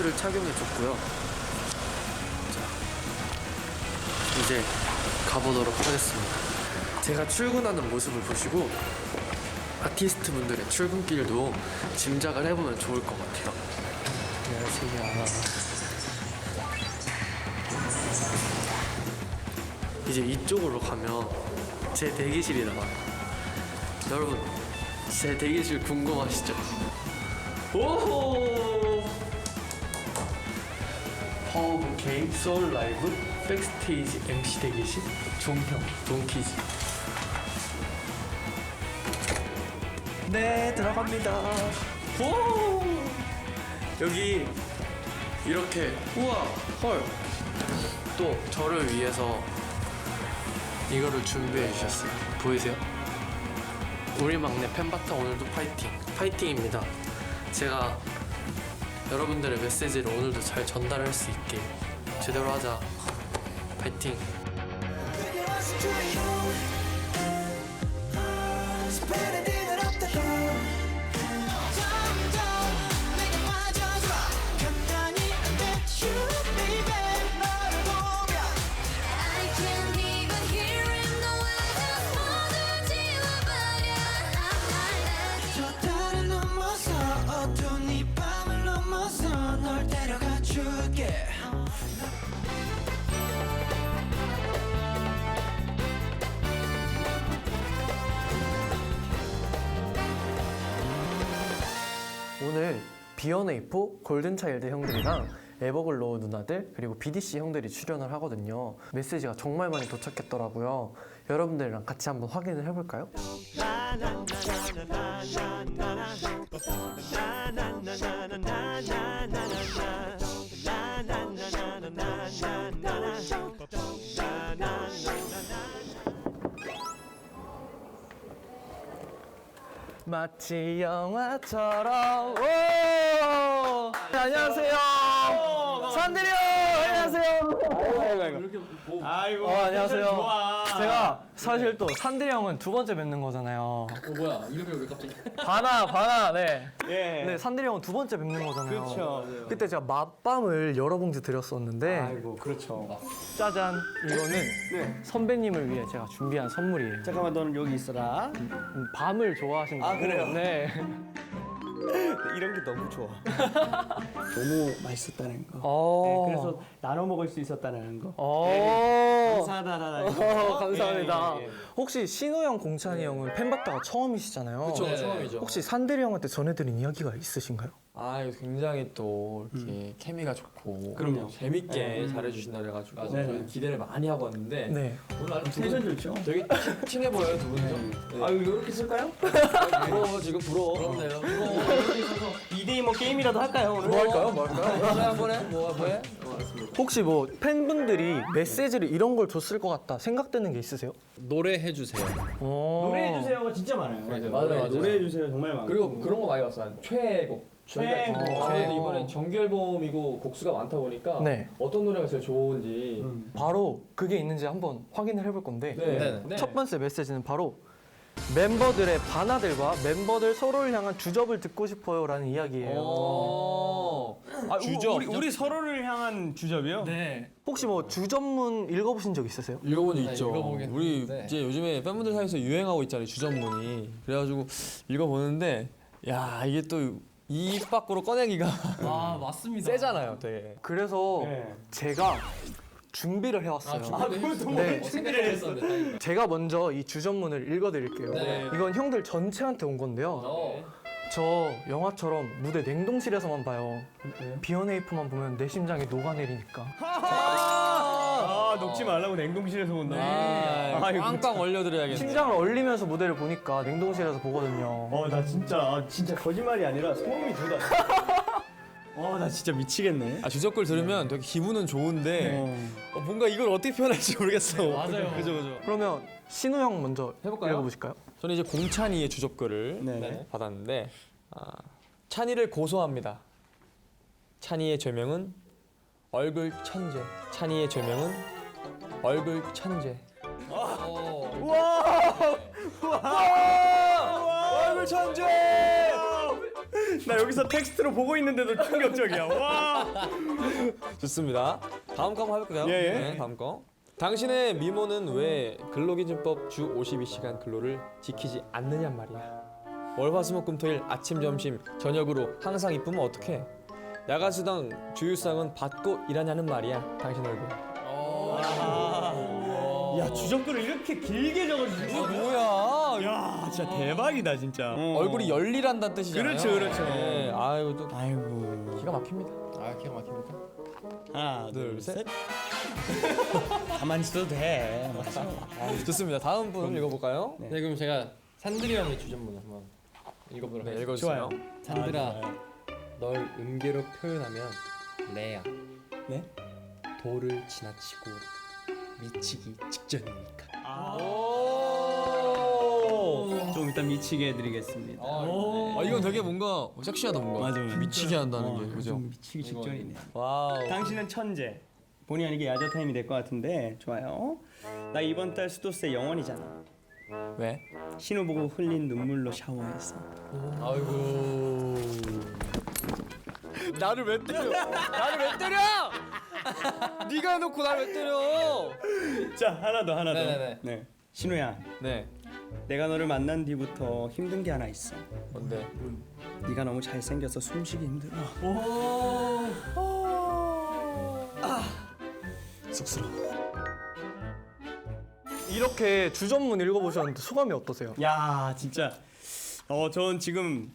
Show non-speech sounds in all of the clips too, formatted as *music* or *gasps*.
마스크를 착용해 줬고요. 자, 이제 가보도록 하겠습니다. 제가 출근하는 모습을 보시고 아티스트 분들의 출근길도 짐작을 해보면 좋을 것 같아요. 안녕하세요. 이제 이쪽으로 가면 제 대기실이 나와요. 여러분, 제 대기실 궁금하시죠? 오호! 파워브 K 소울 라이브 백스테이지 MC 대기실 종형 돈키즈. 네 들어갑니다. 오! 여기 이렇게 우와 헐또 저를 위해서 이거를 준비해 주셨어요. 보이세요? 우리 막내 팬바타 오늘도 파이팅 파이팅입니다. 제가 여러분들의 메시지를 오늘도 잘 전달할 수 있게 제대로 하자. 파이팅 B1A4 골든차일드 형들이랑 에버글로우 누나들 그리고 BDC 형들이 출연을 하거든요 메시지가 정말 많이 도착했더라고요 여러분들이랑 같이 한번 확인을 해볼까요? 마치 영화처럼. 오! 네, 안녕하세요. 산들이 형 안녕하세요. 아이고 어, 안녕하세요. 제가 사실 또 산들이 형은 두 번째 뵙는 거잖아요 어 뭐야 이름이 왜 갑자기 바나 바나 네. 예. 네 산들이 형은 두 번째 뵙는 거잖아요 그렇죠. 그때 제가 맛밤을 여러 봉지 드렸었는데 아이고 그렇죠. 짜잔 이거는 네. 선배님을 위해 제가 준비한 선물이에요 잠깐만 너는 여기 있어라. 음, 밤을 좋아하신다고 아, 그래요? 네 *laughs* *laughs* 이런 게 너무 좋아. *laughs* 너무 맛있었다는 거. 어. 네, 그래서 나눠 먹을 수 있었다는 거. 어. 감사하다라는 거. 어, *laughs* 감사합니다. 예, 예, 예. 혹시 신호 형, 공찬이 형은 팬바타가 처음이시잖아요. 그쵸 네. 처음이죠 혹시 산대리 형한테 전해드린 이야기가 있으신가요? 아 이거 굉장히 또 이렇게 케미가 좋고 그럼요. 재밌게 네. 잘해주신다 그래가지고 맞아요. 저희 기대를 많이 하고 왔는데 네. 오늘 아주 두 텐션 분 좋죠. 되게 친- 친해 보여요 두 분이서 네. 아유 이렇게 쓸까요? 부러워 지금 부러워 그렇네요 이대희 뭐 게임이라도 할까요 오늘? 뭐 할까요? 뭐 할까요? 그래 한번 해? 뭐, 뭐 해? 혹시 뭐 팬분들이 메시지를 이런 걸 줬을 것 같다 생각되는 게 있으세요? 노래해 주세요 어. 노래해 주세요가 진짜 많아요. 맞아요, 맞아요, 노래, 맞아요. 노래해 주세요 정말 많아요. 그리고 그런 거 많이 봤어요 한 최애곡 저희가 최애곡. 저희도 이번에 정규 앨범이고 곡수가 많다 보니까 네. 어떤 노래가 제일 좋은지 음. 바로 그게 있는지 한번 확인을 해볼 건데 네. 네. 네. 첫 번째 메시지는 바로 멤버들의 바나들과 멤버들 서로를 향한 주접을 듣고 싶어요라는 이야기예요. 어. 아, 주접. 우리, 우리 서로를 향한 주접이요? 네. 혹시 뭐 주접문 읽어보신 적 있으세요? 읽어본 적 네, 있죠. 읽어보긴 우리 했는데. 이제 요즘에 팬분들 사이에서 유행하고 있잖아요 주전문이. 그래가지고 읽어보는데 야 이게 또 입 밖으로 꺼내기가 아 맞습니다 세잖아요, 되게. 그래서 네. 제가 준비를 해왔어요. 아 준비를 네. 준비를 했었는데 다행이다. 제가 먼저 이 주전문을 읽어드릴게요. 네. 이건 형들 전체한테 온 건데요. 어. 저 영화처럼 무대 냉동실에서만 봐요. 비어네이프만 보면 내 심장이 녹아내리니까. 아 녹지 말라고 냉동실에서 본다. 아, 아이고, 빵빵 얼려드려야겠네. 심장을 얼리면서 무대를 보니까 냉동실에서 보거든요. 어, 나 진짜, 아, 진짜 거짓말이 아니라 소름이 돋아. *laughs* 어, 나 진짜 미치겠네. 아 주접글 들으면 되게 기분은 좋은데 어, 뭔가 이걸 어떻게 표현할지 모르겠어. 맞아요. 그죠 그죠. 그러면 신우 형 먼저 해볼까요? 읽어보실까요? 저는 이제 공찬이의 주접글을 네. 받았는데 아, 찬이를 고소합니다. 찬이의 죄명은 얼굴 천재. 찬이의 죄명은 얼굴 천재. 얼굴 천재! 나 여기서 텍스트로 보고 있는데도 충격적이야. 와. 좋습니다. 다음 거 한번 해볼까요? 예, 예. 네, 다음 거. 당신의 미모는 왜 근로기준법 주 52시간 근로를 지키지 않느냐 말이야. 월화수목금토일 아침 점심 저녁으로 항상 이쁘면 어떡해? 야간수당 주휴수당은 받고 일하냐는 말이야. 당신 얼굴. 야 주정글을 이렇게 길게 적어주셨어. 이거 뭐야? 야 진짜 대박이다 진짜. 얼굴이 열일한다는 뜻이잖아요. 그렇죠, 그렇죠. 네, 아유 또 아이고. 기가 막힙니다. 아 기가 막힙니까? 하나 둘, 둘 셋. 셋. *laughs* 가만히 있어도 돼. 맞아. 좋습니다. 다음 분 읽어볼까요? 네. 그럼 제가 산드리 형의 주전문 한번 읽어보도록 네, 하겠습니다. 읽어주세요. 좋아요. 산드라 아, 좋아요. 널 음계로 표현하면 레야 네? 도를 지나치고 미치기 직전이니까. 오. 좀 이따 미치게 해드리겠습니다. 아 이건 되게 뭔가 섹시하다 뭔가. 맞아, 맞아. 미치게 한다는 어, 게 그죠? 좀 미치기 직전이네. 와우. 당신은 천재. 본의 아니게 야자 타임이 될 것 같은데 좋아요. 나 이번 달 수도세 영원이잖아. 왜? 신호 보고 흘린 눈물로 샤워했어. 아이고. 나를 왜 때려? 나를 왜 때려? 네가 해놓고 나를 왜 때려? 자 하나 더 하나 더. 네네네. 네. 신호야, 네. 내가 너를 만난 뒤부터 힘든 게 하나 있어. 뭔데? 네가 너무 잘생겨서 숨쉬기 힘들어. 쑥스러워. 이렇게 주전문 읽어보셨는데 소감이 어떠세요? 야 진짜 어 전 지금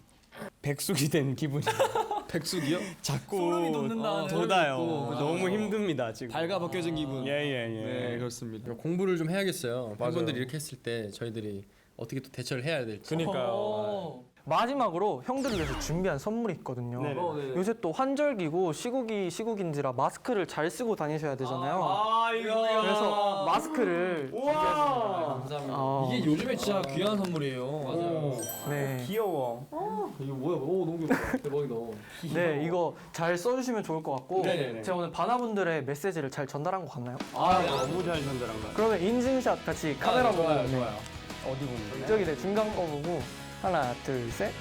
백숙이 된 기분이 백숙이요? *laughs* 자꾸 소름이 돋는다. 돋아요. 돋고. 너무 힘듭니다 지금. 발가 벗겨진 기분. 예예 예. 네 그렇습니다. 공부를 좀 해야겠어요. 맞아요. 팬분들이 이렇게 했을 때 저희들이 어떻게 또 대처를 해야 될지. 그니까요. 마지막으로 형들을 위해서 준비한 선물이 있거든요. 네네. 어, 네네. 요새 또 환절기고 시국이 시국인지라 마스크를 잘 쓰고 다니셔야 되잖아요. 아이고. 그래서 마스크를 우와. 감사합니다. 어, 이게 요즘에 진짜 귀한 선물이에요. 맞아요. 네. 귀여워. 이거 뭐야? 오 너무 귀엽다. 대박이다. 네, 이거 잘 써주시면 좋을 것 같고 네네네. 제가 오늘 바나분들의 메시지를 잘 전달한 것 같나요? 아 너무 잘 전달한 거야. 그러면 인증샷 같이 카메라 보고 좋아요, 네. 좋아요. 어디 보는 거야? 저기 네 중간 거 보고 하나 둘 셋.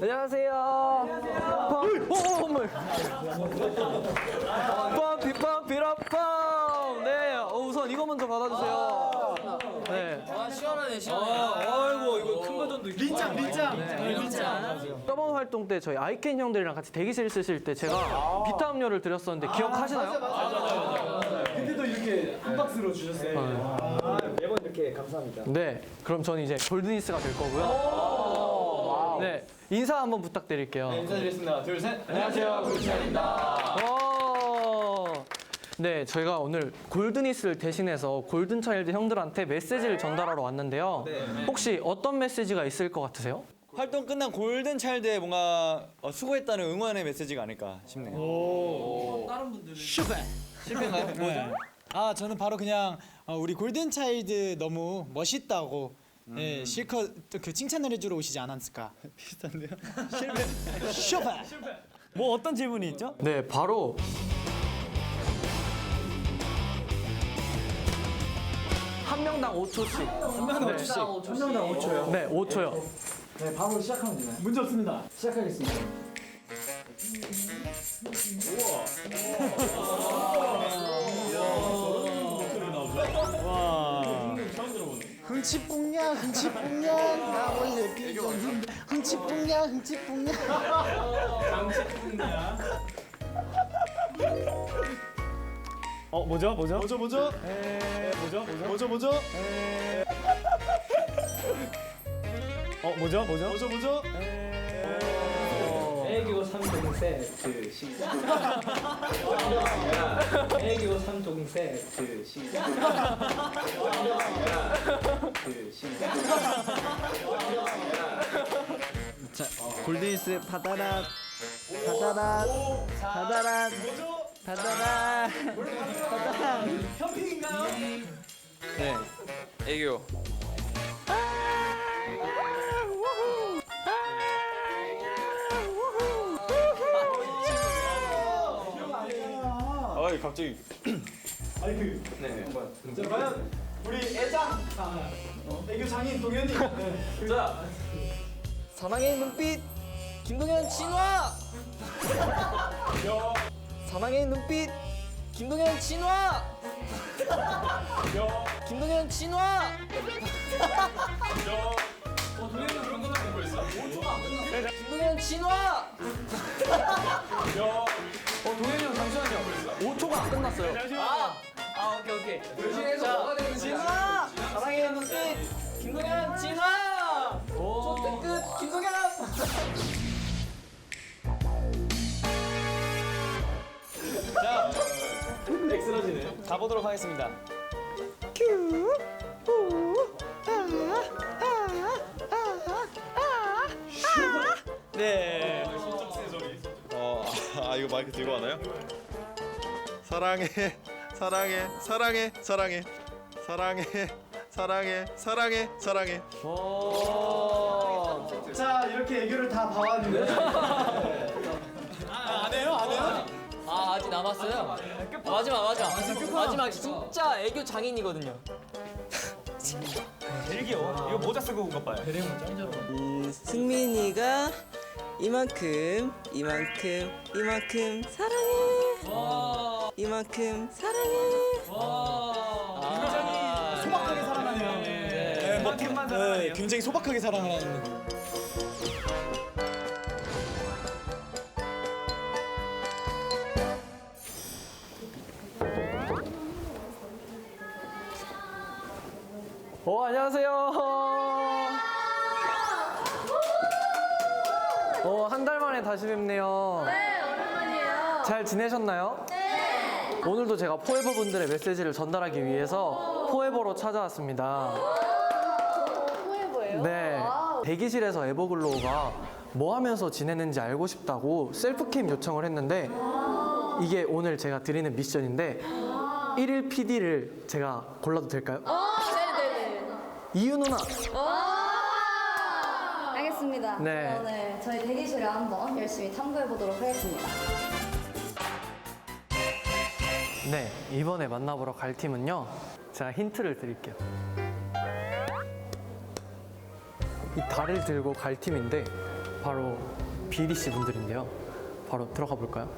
안녕하세요. 안녕하세요. 오, 어머. 펌피 펌피라펌. 네, 어, 우선 이거 먼저 받아주세요. 네. 아 시원하네 시원해. 버전도 있고. 민짱 민짱. 저번 활동 때 저희 아이캔 형들이랑 같이 대기실 쓰실 때 제가 비타 음료를 드렸었는데 기억하시나요? 근데도 이렇게 한 박스로 주셨어요. 매번 이렇게 감사합니다. 네. 그럼 저는 이제 골드니스가 될 거고요. 네. 인사 한번 부탁드릴게요. 인사드리겠습니다. 둘 셋. 안녕하세요. 골드차입니다. 네, 저희가 오늘 골드니스를 대신해서 골든차일드 형들한테 메시지를 전달하러 왔는데요. 혹시 어떤 메시지가 있을 것 같으세요? 활동 끝난 골든 차일드에 뭔가 어, 수고했다는 응원의 메시지가 아닐까 싶네요. 실패인가요? 뭐죠? 아 저는 바로 그냥 어, 우리 골든 차일드 너무 멋있다고 예, 실컷 또그 칭찬을 해주러 오시지 않았을까? 비슷한데요? 실패. 실패. 뭐 어떤 질문이 있죠? 네, 바로 명당 5초씩. 한 명당 5초씩. 한 명당 5초요? 네, 5초요. 문제 없습니다. 흥치뿡냐 흥치뿡냐 나 원래 비전 흥치뿡냐 흥치뿡냐 어 뭐죠 뭐죠? 뭐죠 뭐죠? 뭐죠 뭐죠? 뭐죠 뭐죠? 어 뭐죠 뭐죠? 뭐죠 뭐죠? 애교 3종 세트 시작 애교 3종 세트 시작 그 시작 골든이스 받아라 받아라 바다라 바다 현빈인가요? 네 애교 아이 갑자기 아니 그 네. 자 과연 우리 애장 아, 어? 애교 장인 동현님 네. 자 사랑의 눈빛 김동현 진화 사랑의 눈빛 *laughs* 김동현 진화 김동현 진화 김동현 진화 어 동현이 형 잠시만요. 5초가 안 끝났어요. 아, 아 오케이 오케이 자 진화 사랑의 눈빛 김동현 진화 초특급 김동현 가보도록 하겠습니다. 네. 어, 아 이거 마이크 들고 하나요? 사랑해, 사랑해, 사랑해, 사랑해, 사랑해, 사랑해, 사랑해, 사랑해. 자 이렇게 애교를 다 봐왔는데 *laughs* 남았어요. 마지막 마지막. 마지막 진짜 애교 장인이거든요. 제일 귀여워. 이거 모자 쓰고 온것 봐요. 승민이가 이만큼 이만큼 이만큼 사랑해. 이만큼 사랑해. 굉장히 소박하게 네, 네, 굉장히 소박하게 사랑을 하는 어 안녕하세요. 어 한 달 만에 다시 뵙네요. 네, 오랜만이에요. 잘 지내셨나요? 네. 오늘도 제가 포에버 분들의 메시지를 전달하기 위해서 포에버로 찾아왔습니다. 포에버예요? 네. 대기실에서 에버글로우가 뭐 하면서 지내는지 알고 싶다고 셀프캠 요청을 했는데 이게 오늘 제가 드리는 미션인데 1일 PD를 제가 골라도 될까요? 어. 이유 누나. 알겠습니다. 네. 오늘 저희 대기실을 한번 열심히 탐구해 보도록 하겠습니다. 네, 이번에 만나보러 갈 팀은요. 제가 힌트를 드릴게요. 이 달을 들고 갈 팀인데 바로 비리 씨 분들인데요. 바로 들어가 볼까요?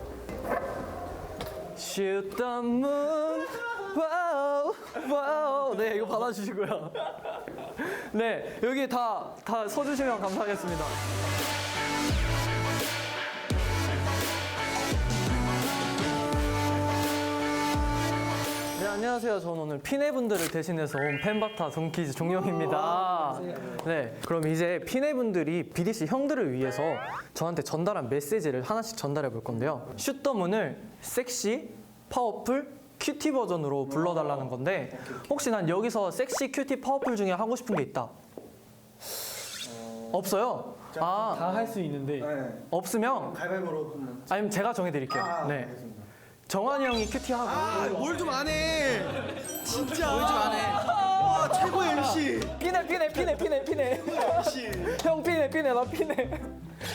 Shoot the moon, wow, wow. 네, 이거 받아주시고요. 네, 여기 다, 다 서주시면 감사하겠습니다. 네, 안녕하세요. 저는 오늘 피네분들을 대신해서 온 팬바타 동키즈 종영입니다. 네, 그럼 이제 피네분들이 BDC 형들을 위해서 저한테 전달한 메시지를 하나씩 전달해 볼 건데요. 슛더문을 섹시, 파워풀, 큐티 버전으로 불러달라는 건데 혹시 난 여기서 섹시, 큐티, 파워풀 중에 하고 싶은 게 있다. 없어요? 아, 다 할 수 있는데 없으면 가위바위보로 한번 아니면 제가 정해드릴게요. 네. 정환이 형이 큐티 하고 뭘좀 안 해. 진짜. 뭘 좀 안 해. 와, 최고의 MC. 피네 피네 피네 피네 피네 형 피네 피네 나 피네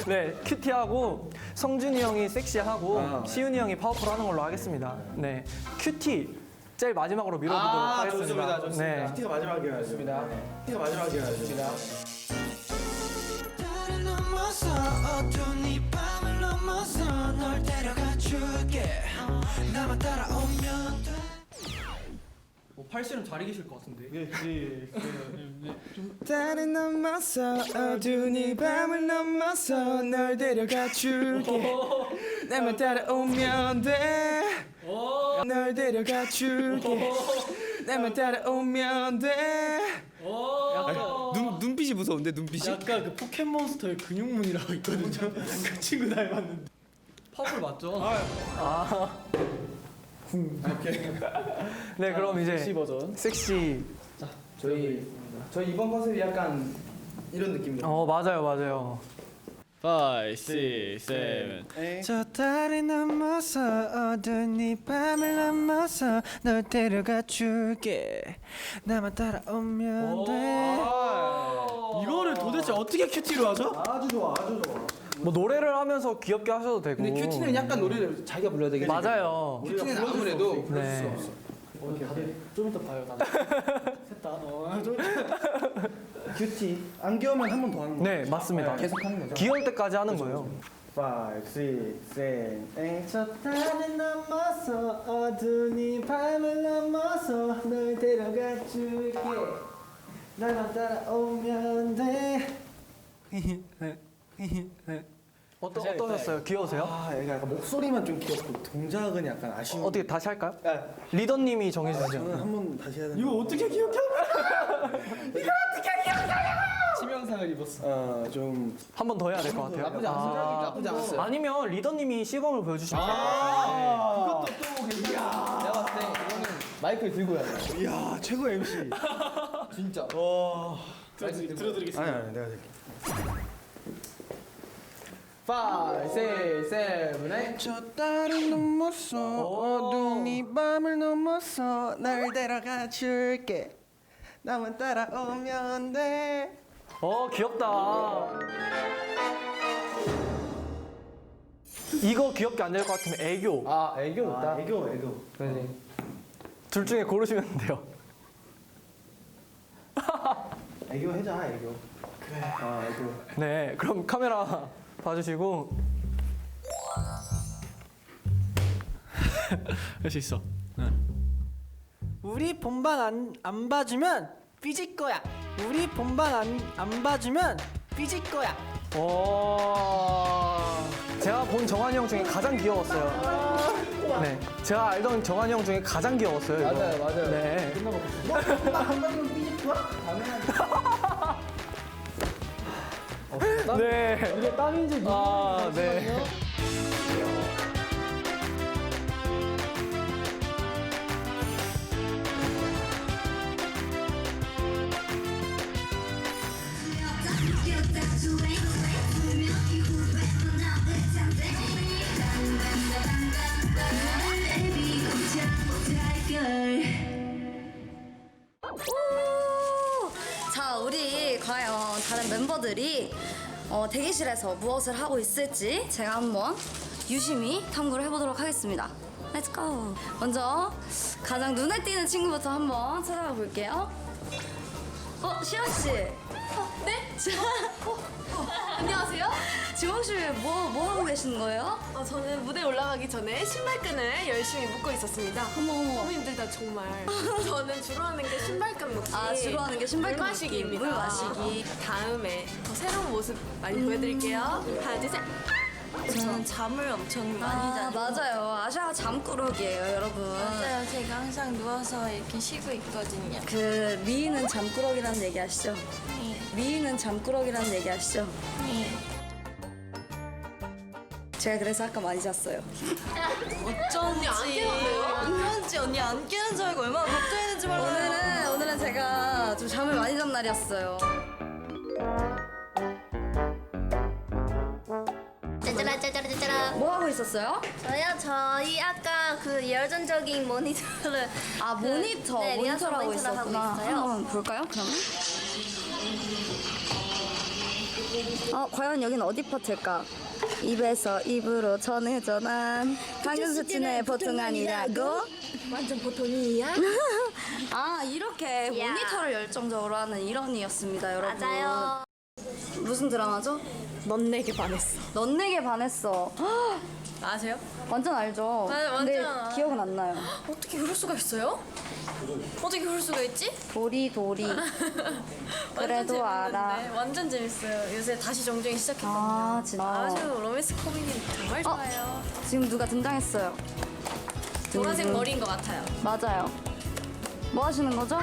네 큐티하고 성준이 형이 섹시하고 시윤이 형이 파워풀 하는 걸로 하겠습니다. 네 큐티 제일 마지막으로 밀어보도록 하겠습니다. 네. 티가 마지막이어야죠. 좋습니다. 티가 마지막이어야죠. 달을 넘어서 어두운 이 밤을 넘어서 널 데려가 줄게. 나만 따라오면 돼 팔씨름 잘 이기실 것 같은데. 달을 넘어서 어두운 이 밤을 넘어서 널 데려가 줄게. 나만 따라오면 돼널 데려가 줄게. 나만 따라오면 돼. 눈, 눈빛이 무서운데 눈빛이? 약간 그 포켓몬스터의 근육문이라고 있거든요. *laughs* 그 친구 닮았는데. 퍼플 맞죠? *laughs* 네, 그럼 이제 섹시 버전. 섹시 저희 저희 이번 컨셉이 약간 이런 느낌이에요. 어 맞아요 맞아요. 5, 6, 7. 저 달을 넘어서 어두운 이 밤을 넘어서 널 데려가 줄게. 나만 따라오면 돼. 이거를 도대체 어떻게 큐티로 하죠? 아주 좋아 아주 좋아 뭐 노래를 하면서 귀엽게 하셔도 되고. 근데 큐티는 약간 노래를 자기가 불러야 되겠지. 맞아요. 큐티는 아무래도 네. 좀 이따 봐요. *laughs* 셋다. 어, 좀 이따. 큐티 안 귀여우면 한 번 더 하는 거. 네, 맞습니다. 계속 하는 거죠. 귀여울 때까지 하는 거예요. 5, 6, 7, 저 달을 넘어서 어두운 밤을 넘어서 널 데려가 줄게 나만 따라오면 돼 *laughs* 어떠, 어떠셨어요? 귀여우세요? 아, 얘가 약간 목소리만 좀 귀엽고 동작은 약간 아쉬운 어떻게 다시 할까요? 아, 리더님이 정해주시죠. 저는 한 번 다시 해야 되는 이거 어떻게 기억해? *laughs* 이거 어떻게 기억해? 치명상을 입었어 어, 좀한 번 더 해야 될 것 같아요. 나쁘지 않았어요. 나쁘지 않았어요. 아니면 리더님이 시범을 보여주시면 아, 그것도 또 괜찮아. 내가 봤을 때 이거는 마이크를 들고 해야 돼. 이야, 최고 MC. 진짜. 와. 들어드리겠습니다. 아니, 아니, 내가 들게. 5, 6, 7, 8. 저 달을 넘어서 어두운 이 밤을 넘어서 날 데려가 줄게. 나만 따라오면 돼. 어 귀엽다. 이거 귀엽게 안 될 것 같으면 애교. 아, 애교 있다. 애교, 애교. 그래. 둘 중에 고르시면 돼요. 애교 해자, 애교. 그래. 아, 애교. 네, 그럼 카메라 봐주시고. *laughs* 할 수 있어. 우리 본방 안, 안 봐주면 삐질 거야. 우리 본방 안, 안 봐주면 삐질 거야. 오. 제가 본 정한이 형 중에 가장 귀여웠어요. 네, 제가 알던 정한이 형 중에 가장 귀여웠어요. 이거. 맞아요, 맞아요. 네. 네. 이게 땀인지 아, 네. 오! 자, 우리 과연 다른 멤버들이 어, 대기실에서 무엇을 하고 있을지 제가 한번 유심히 탐구를 해보도록 하겠습니다. Let's go. 먼저 가장 눈에 띄는 친구부터 한번 찾아가 볼게요. 어, 시연 씨. 어, 네? *laughs* 안녕하세요. 지원 씨 뭐 뭐 하고 계시는 거예요? 어, 저는 무대 올라가기 전에 신발끈을 열심히 묶고 있었습니다. 어머 어머. 너무 힘들다 정말. *laughs* 저는 주로 하는 게 신발끈 묶기. 아, 주로 하는 게 신발끈 물 묶기, 마시기입니다. 물 마시기. 다음에 더 새로운 모습 많이 보여드릴게요. 하나 둘 셋. 저는 잠을 엄청 많이 자요. 맞아요. 아샤가 잠꾸러기예요, 여러분. 맞아요. 제가 항상 누워서 이렇게 쉬고 있거든요. 그 미인은 잠꾸러기라는 얘기 아시죠? 미인은 잠꾸러기라는 얘기 아시죠? 제가 그래서 아까 많이 잤어요. 언니 안 깨는데요? 어쩐지 언니 안 깨는 줄 알고 얼마나 걱정했는지 몰라요. 오늘은 오늘은 제가 좀 잠을 많이 잔 날이었어요. 짜자라 짜자라 짜자라. 뭐 하고 있었어요? 저요? 저희 아까 그 열전적인 모니터를 아 모니터 네, 리허설 모니터를 하고 있었구나. 있어요. 한번 볼까요? 그러면. 어 과연 여긴 어디 파트일까? 입에서 입으로 전해져 난 수치는 보통 아니라고. 완전 보통이야? *laughs* 아 이렇게 야. 모니터를 열정적으로 하는 일원이었습니다, 여러분. 맞아요. 무슨 드라마죠? 넌 내게 반했어. 넌 내게 반했어. *gasps* 아세요? 완전 알죠. 네, 완전 근데 알아요. 기억은 안 나요. *gasps* 어떻게 그럴 수가 있어요? 어떻게 그럴 수가 있지? 도리 도리. *laughs* 그래도 알아. 재밌는데. 완전 재밌어요. 요새 다시 정주행 시작했거든요. 아 진짜. 아주 로맨스 코미디 정말 좋아요. 지금 누가 등장했어요? 보라색 누구? 머리인 것 같아요. 맞아요. 뭐 하시는 거죠?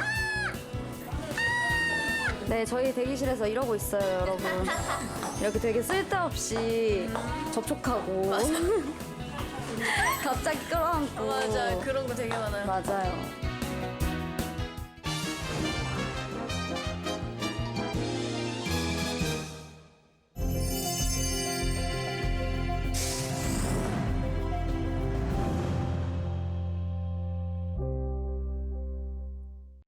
네, 저희 대기실에서 이러고 있어요, 여러분. 이렇게 되게 쓸데없이 접촉하고 *laughs* 갑자기 끌어안고 맞아요. 그런 거 되게 많아요. 맞아요.